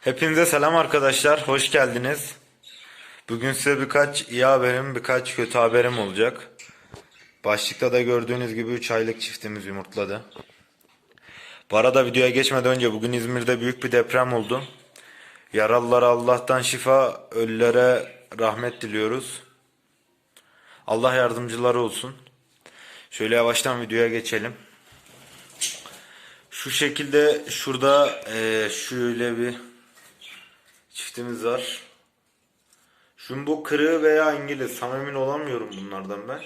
Hepinize selam arkadaşlar, hoş geldiniz. Bugün size birkaç iyi haberim, birkaç kötü haberim olacak. Başlıkta da gördüğünüz gibi 3 aylık çiftimiz yumurtladı. Bu arada videoya geçmeden önce bugün İzmir'de büyük bir deprem oldu. Yaralılara Allah'tan şifa, ölülere rahmet diliyoruz. Allah yardımcıları olsun. Şöyle yavaştan videoya geçelim. Şu şekilde şurada eee, şöyle bir çiftimiz var. Bu kırığı veya İngiliz tam emin olamıyorum bunlardan ben.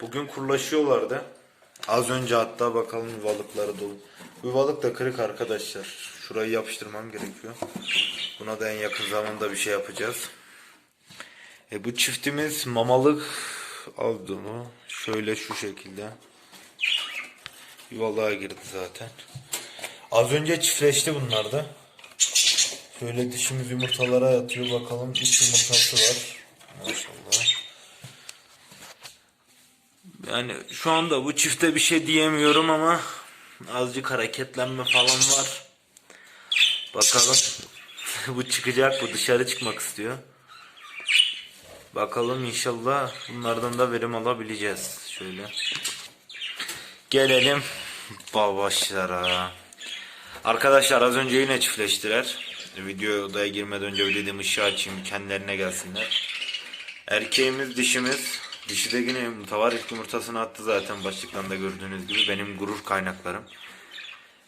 Bugün kurlaşıyorlardı. Az önce hatta bakalım yuvalıkları dolu. Bu yuvalık da kırık arkadaşlar. Şurayı yapıştırmam gerekiyor. Buna da en yakın zamanda bir şey yapacağız. E bu çiftimiz mamalık aldı mı? Şöyle şu şekilde. Yuvalığa girdi zaten. Az önce çiftleşti bunlar da. Şöyle dişimiz yumurtalara yatıyor bakalım. İç yumurtası var. Maşallah. Yani şu anda bu çifte bir şey diyemiyorum ama azıcık hareketlenme falan var. Bakalım. bu çıkacak bu dışarı çıkmak istiyor. Bakalım inşallah bunlardan da verim alabileceğiz. Şöyle. Gelelim babaşlara. Arkadaşlar az önce yine çiftleştiler. Video odaya girmeden önce bir dedim ışığı açayım kendilerine gelsinler. Erkeğimiz dişimiz. Dişi de yine. İlk yumurtasını attı zaten başlıktan da gördüğünüz gibi. Benim gurur kaynaklarım.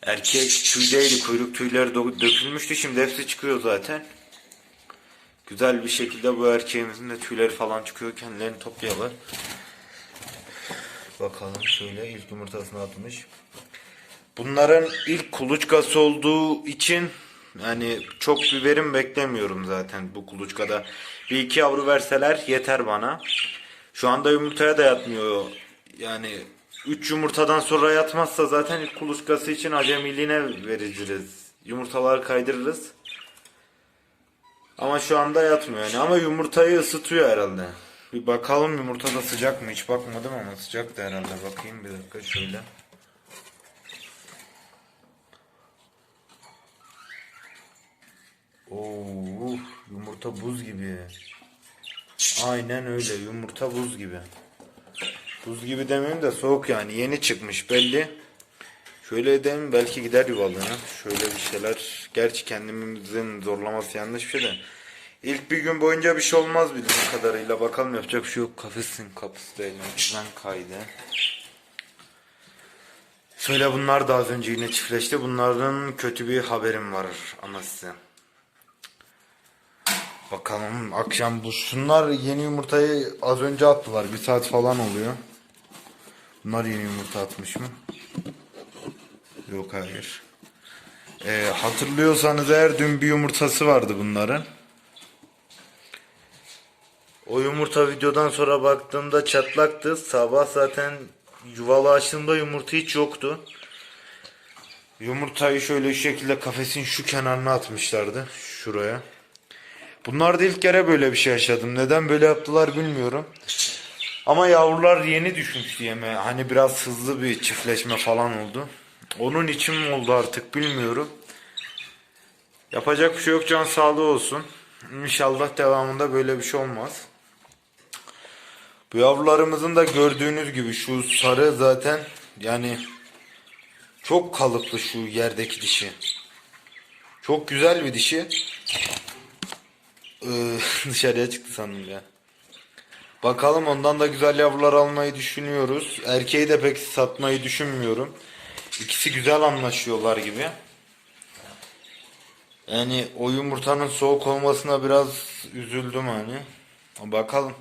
Erkek tüydeydi. Kuyruk tüyleri dökülmüştü. Şimdi hepsi çıkıyor zaten. Güzel bir şekilde bu erkeğimizin de tüyleri falan çıkıyor. Kendilerini topluyorlar. Bakalım şöyle ilk yumurtasını atmış. Bunların ilk kuluçkası olduğu için yani çok bir verim beklemiyorum zaten bu kuluçkada. Bir iki yavru verseler yeter bana. Şu anda yumurtaya da yatmıyor. Yani 3 yumurtadan sonra yatmazsa zaten ilk kuluçkası için acemiliğine veririz. Yumurtalar kaydırırız. Ama şu anda yatmıyor yani. Ama yumurtayı ısıtıyor herhalde. Bir bakalım yumurta da sıcak mı? Hiç bakmadım ama sıcak da herhalde. Bakayım bir dakika şöyle. Oo, yumurta buz gibi. Aynen öyle. Yumurta buz gibi. Buz gibi demeyeyim de soğuk yani. Yeni çıkmış belli. Şöyle edelim belki gider yuvalığına. Şöyle bir şeyler. Gerçi kendimizin zorlaması yanlış bir şey de. İlk bir gün boyunca bir şey olmaz bildiğim kadarıyla. Bakalım yapacak bir şey yok. Kafesin kapısı da elimizden kaydı. Şöyle bunlar da az önce yine çiftleşti. Bunların kötü bir haberim var ama size. Bakalım akşam bu şunlar yeni yumurtayı az önce attılar. Bir saat falan oluyor. Bunlar yeni yumurta atmış mı? Yok hayır. Ee, hatırlıyorsanız eğer dün bir yumurtası vardı bunların. O yumurta videodan sonra baktığımda çatlaktı. Sabah zaten yuvalı açtığımda yumurta hiç yoktu. Yumurtayı şöyle şekilde kafesin şu kenarına atmışlardı. Şuraya. Bunlar da ilk kere böyle bir şey yaşadım. Neden böyle yaptılar bilmiyorum. Ama yavrular yeni düşmüştü yeme. Hani biraz hızlı bir çiftleşme falan oldu. Onun için mi oldu artık bilmiyorum. Yapacak bir şey yok can sağlığı olsun. İnşallah devamında böyle bir şey olmaz. Bu yavrularımızın da gördüğünüz gibi şu sarı zaten yani çok kalıplı şu yerdeki dişi. Çok güzel bir dişi. Ee, dışarıya çıktı sandım ya. Bakalım ondan da güzel yavrular almayı düşünüyoruz. Erkeği de pek satmayı düşünmüyorum. İkisi güzel anlaşıyorlar gibi. Yani o yumurtanın soğuk olmasına biraz üzüldüm hani. Bakalım.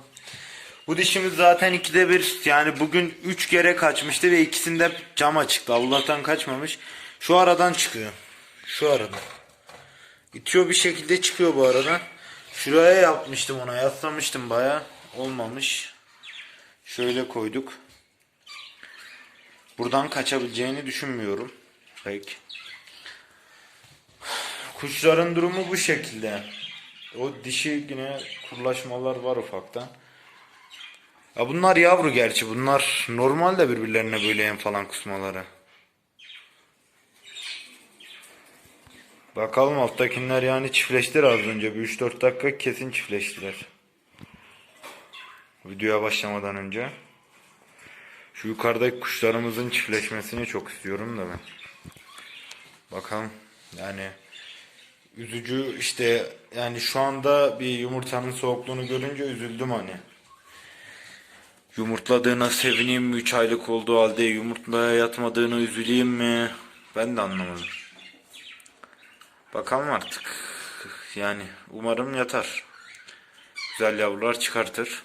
Bu dişimiz zaten ikide bir yani bugün üç kere kaçmıştı ve ikisinde cama çıktı. Allah'tan kaçmamış. Şu aradan çıkıyor. Şu aradan. İtiyor bir şekilde çıkıyor bu aradan. Şuraya yapmıştım ona yaslamıştım baya. Olmamış. Şöyle koyduk. Buradan kaçabileceğini düşünmüyorum. Pek. Kuşların durumu bu şekilde. O dişi yine kurlaşmalar var ufaktan. Ya bunlar yavru gerçi. Bunlar normal de birbirlerine böyle en falan kusmaları. Bakalım alttakiler yani çiftleştiler az önce. Bir 3-4 dakika kesin çiftleştiler. Videoya başlamadan önce. Şu yukarıdaki kuşlarımızın çiftleşmesini çok istiyorum da ben. Bakalım yani üzücü işte yani şu anda bir yumurtanın soğukluğunu görünce üzüldüm hani. Yumurtladığına sevineyim mi 3 aylık olduğu halde yumurtmaya yatmadığını üzüleyim mi? Ben de anlamadım. Bakalım artık. Yani umarım yatar. Güzel yavrular çıkartır.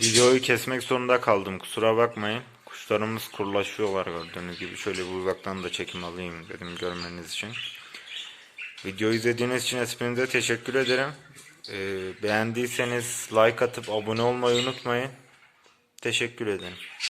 Videoyu kesmek zorunda kaldım. Kusura bakmayın. Kuşlarımız kurlaşıyorlar gördüğünüz gibi. Şöyle bir uzaktan da çekim alayım dedim görmeniz için. Videoyu izlediğiniz için hepinize teşekkür ederim. Ee, beğendiyseniz like atıp abone olmayı unutmayın. Teşekkür ederim.